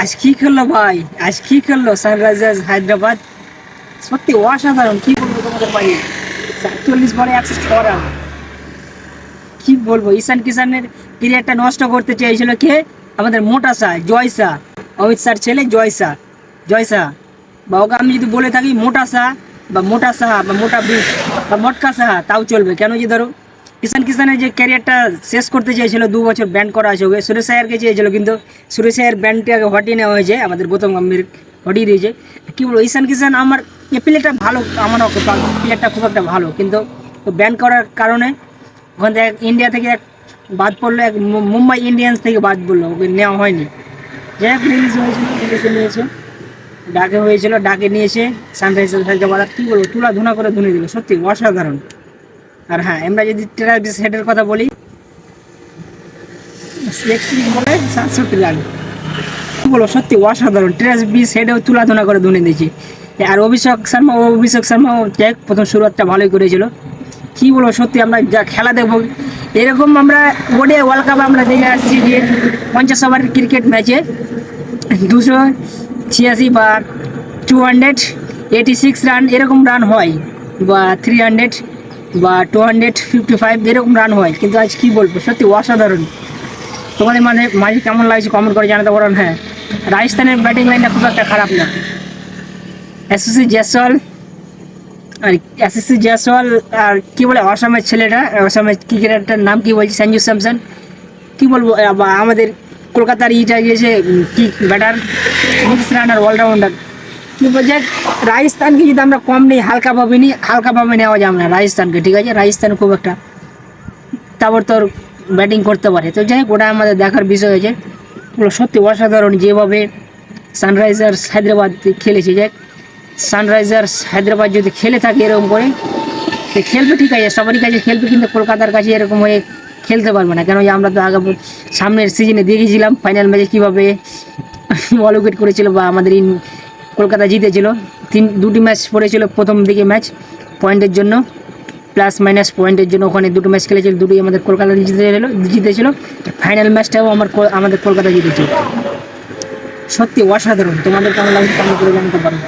আজ কি খেললো ভাই? আজ কি খেললো? সানরাইজার্স হায়দ্রাবাদ? সত্যি অসাধারণ। কি বলব তোমাদের ভাই? সাতচল্লিশ বলে একশো ছ রান কি বলব? ঈশান কিষানের ক্রিয়ারটা নষ্ট করতে চেয়েছিল কে? আমাদের মোটা শাহ জয় শাহ অমিত শাহর ছেলে, জয় শাহ জয় শাহ বা ওকে আমি যদি বলে থাকি, মোটা শাহ বা মোটা সাহা বা মোটা বিষ বা মটকা সাহা তাও চলবে। কেন যে ধরো? কিষান কিষানের যে ক্যারিয়ারটা শেষ করতে চেয়েছিল, দু বছর ব্যান্ড করা আছে ওকে, সুরেশ আয়ারকে চেয়েছিল, কিন্তু সুরেশ আয়ার ব্যান্ডটাকে হটিয়ে নেওয়া হয়েছে, আমাদের গৌতম গম্ভীর হটিয়ে দিয়েছে। কী বলব ঈশান কিষান আমার এ প্লেয়ারটা ভালো, আমার প্লেয়ারটা খুব একটা ভালো, কিন্তু ব্যান্ড করার কারণে ওখান থেকে ইন্ডিয়া থেকে এক বাদ পড়ল, এক মুম্বাই ইন্ডিয়ান্স থেকে বাদ পড়ল, ওকে নেওয়া হয়নি। যাই হোক রিলিজ হয়েছিল রিলিজে নিয়েছে, ডাকে হয়েছিল, ডাকে নিয়েছে সানরাইজার্স হায়দ্রাবাদ কী বলব, তুলা ধুনা করে ধুনে দিল, সত্যি অসাধারণ। আর হ্যাঁ আমরা যদি ট্রাভিস হেডের কথা বলি বলে সাতষট্টি কী বলব সত্যি অসাধারণ। ট্রাভিস হেডেও তুলা ধুনা করে ধুনে দিয়েছে। আর অভিষেক শর্মা, অভিষেক শর্মাও দেখ, প্রথম শুরুয়াতটা ভালোই করেছিল। কী বলব সত্যি আমরা যা খেলা দেখব। এরকম আমরা ওডে ওয়ার্ল্ড কাপ আমরা দেখে আসছি যে পঞ্চাশ ওভারের ক্রিকেট ম্যাচে দুশো ছিয়াশি বা two hundred eighty six run এরকম রান হয় বা থ্রি হান্ড্রেড বা টু হান্ড্রেড ফিফটি ফাইভ এরকম রান হয়। কিন্তু আজ কী বলব, সত্যি অসাধারণ। তোমাদের মানে মাঝে কেমন লাগছে কমেন্ট করে জানাতে পারেন হ্যাঁ। রাজস্থানের ব্যাটিং লাইনটা খুব একটা খারাপ না। এসএসসি জয়সওয়াল আর এসএসসি জয়সওয়াল আর কী বলে অসমের ছেলেটা অসমের ক্রিকেটারটার নাম কি বলছে? সঞ্জু স্যামসন কি বলব আমাদের কলকাতার ইটা গিয়েছে কি ব্যাটার রানার অলরাউন্ডার বলছে? রাজস্থানকে যদি আমরা কম নেই হালকাভাবে নিই হালকাভাবে নেওয়া যাবে না রাজস্থানকে, ঠিক আছে? রাজস্থান খুব একটা তারপর তোর ব্যাটিং করতে পারে। তো যাই হোক, ওটা আমাদের দেখার বিষয় হয়েছে। সত্যি অসাধারণ, যেভাবে সানরাইজার্স হায়দ্রাবাদ খেলেছে। যাক সানরাইজার্স হায়দ্রাবাদ যদি খেলে থাকে এরকম করে, সে খেলবে ঠিক আছে, সবারই কাছে খেলবে, কিন্তু কলকাতার কাছে এরকম হয়ে খেলতে পারবে না। কেন যে আমরা তো আগে সামনের সিজনে দেখেছিলাম ফাইনাল ম্যাচে কীভাবে অল উইকেট করেছিল বা আমাদের ইন কলকাতা জিতেছিল। তিন, দুটি ম্যাচ পড়েছিল প্রথম দিকে ম্যাচ, পয়েন্টের জন্য। প্লাস মাইনাস পয়েন্টের জন্য ওখানে দুটো ম্যাচ খেলেছিল, দুটোই আমাদের কলকাতা জিতেছিল জিতেছিল। ফাইনাল ম্যাচটাও আমার আমাদের কলকাতা জিতেছিল। সত্যি অসাধারণ। তোমাদের কেমন লাগছে কেমন করে জানতে পারব